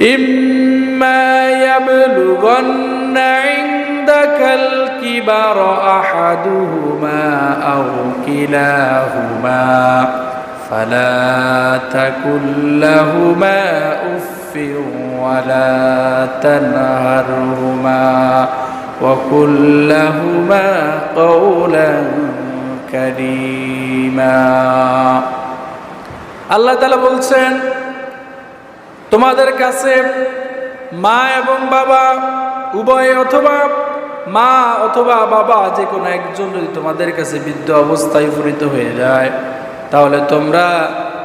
إما يبلغن عندك الكبر أحدهما أو كلاهما فلا تكن لهما أف ولا تنهرهما وقل لهما قولا كريما আল্লাহ তালা বলছেন তোমাদের কাছে মা এবং বাবা, উভয় অথবা মা অথবা বাবা যে কোনো একজন যদি তোমাদের কাছে বৃদ্ধ অবস্থায় উপনীত হয়ে যায়, তাহলে তোমরা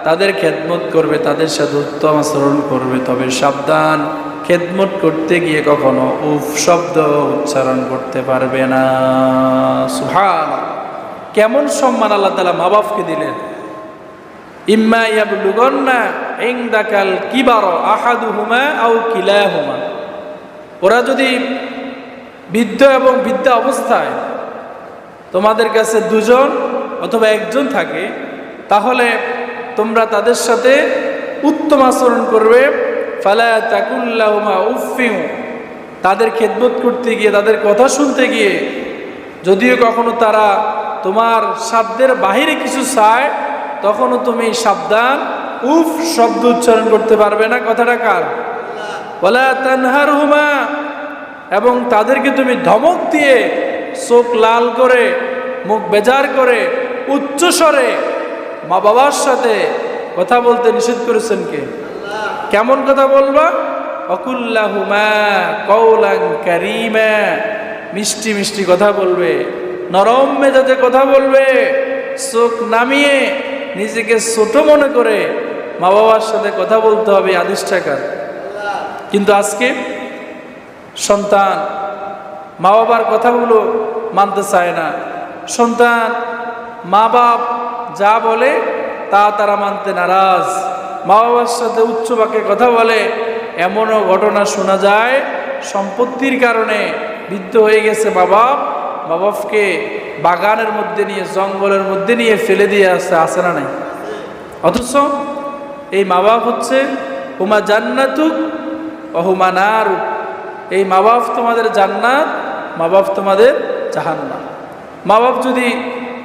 তাদের খেদমত করবে, তাদের সাথে উত্তম আচরণ করবে। তবে সাবধান, খেদমত করতে গিয়ে কখনো উফ শব্দ উচ্চারণ করতে পারবে না। সুহান কেমন সম্মান আল্লাহ তালা মা বাপকে দিলেন? ইম্মা ইয়াবলুগন্না ইনদাকাল কিবার আহাদুহুমা আও কিলাহুমা। ওরা যদি বৃদ্ধ এবং বৃদ্ধা অবস্থায় তোমাদের কাছে দুজন অথবা একজন থাকে, তাহলে তোমরা তাদের সাথে উত্তম আচরণ করবে। ফালা তাকুল্লাহুমা উফিউ তাদের খেদমত করতে গিয়ে, তাদের কথা শুনতে গিয়ে, যদিও কখনো তারা তোমার সাধ্যের বাহিরে কিছু চায় তখনও তুমি সাবধান, উফ, শব্দ উচ্চারণ করতে পারবে না, কথাটা কার? বলা তানহার হুমা এবং তাদেরকে তুমি ধমক দিয়ে চোখ লাল করে, মুখ বেজার করে, উচ্চ স্বরে মা বাবার সাথে কথা বলতে নিষেধ করেছেন কে? কেমন কথা বলবা? অকুল্লাহুমা কৌলাং কারিমা, মিষ্টি মিষ্টি কথা বলবে, নরম মেজাজে কথা বলবে, চোখ নামিয়ে নিজেকে ছোট মনে করে মা বাবার সাথে কথা বলতে হবে আদেশ কিন্তু আজকে সন্তান মা বাবার কথাগুলো মানতে চায় না। সন্তান মা বাপ যা বলে তা তারা মানতে নারাজ। মা বাবার সাথে উচ্চ বাক্যে কথা বলে এমনও ঘটনা শোনা যায়, সম্পত্তির কারণে বৃদ্ধ হয়ে গেছে মা বাপ মা বাপকে বাগানের মধ্যে নিয়ে, জঙ্গলের মধ্যে নিয়ে ফেলে দিয়ে আসছে, আসে না নাই? অথচ এই মা বাপ হচ্ছে, হুমা জান্নাতুক অহুমা নারুক এই মা বাপ তোমাদের জান্নাত মা বাপ তোমাদের জাহান্না মা বাপ যদি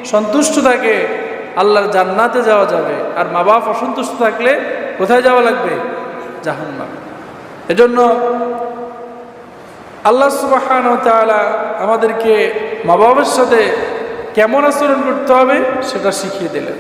সন্তুষ্ট থাকে, আল্লাহর জান্নাতে যাওয়া যাবে। আর মা বাপ অসন্তুষ্ট থাকলে কোথায় যাওয়া লাগবে? জাহান্নাম। এজন্য আল্লাহ সুবাহান তালা আমাদেরকে মা বাবার সাথে কেমন আচরণ করতে হবে সেটা শিখিয়ে দিলেন।